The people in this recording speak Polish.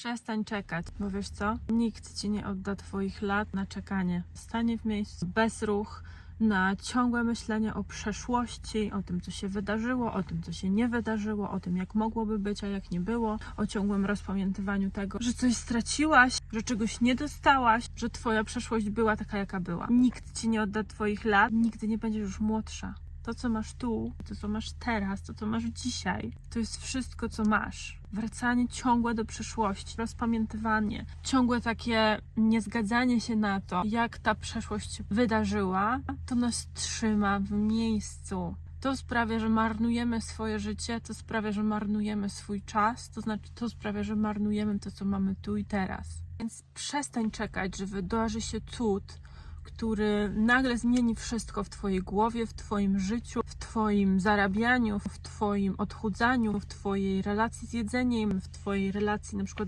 Przestań czekać, bo wiesz co? Nikt ci nie odda twoich lat na czekanie. Stanie w miejscu bez ruch, na ciągłe myślenie o przeszłości, o tym, co się wydarzyło, o tym, co się nie wydarzyło, o tym, jak mogłoby być, a jak nie było, o ciągłym rozpamiętywaniu tego, że coś straciłaś, że czegoś nie dostałaś, że twoja przeszłość była taka, jaka była. Nikt ci nie odda twoich lat, nigdy nie będziesz już młodsza. To, co masz tu, to, co masz teraz, to, co masz dzisiaj, to jest wszystko, co masz. Wracanie ciągłe do przeszłości, rozpamiętywanie, ciągłe takie niezgadzanie się na to, jak ta przeszłość wydarzyła, to nas trzyma w miejscu. To sprawia, że marnujemy swoje życie, to sprawia, że marnujemy swój czas, to znaczy to sprawia, że marnujemy to, co mamy tu i teraz. Więc przestań czekać, że wydarzy się cud, który nagle zmieni wszystko w Twojej głowie, w Twoim życiu, w Twoim zarabianiu, w Twoim odchudzaniu, w Twojej relacji z jedzeniem, w Twojej relacji na przykład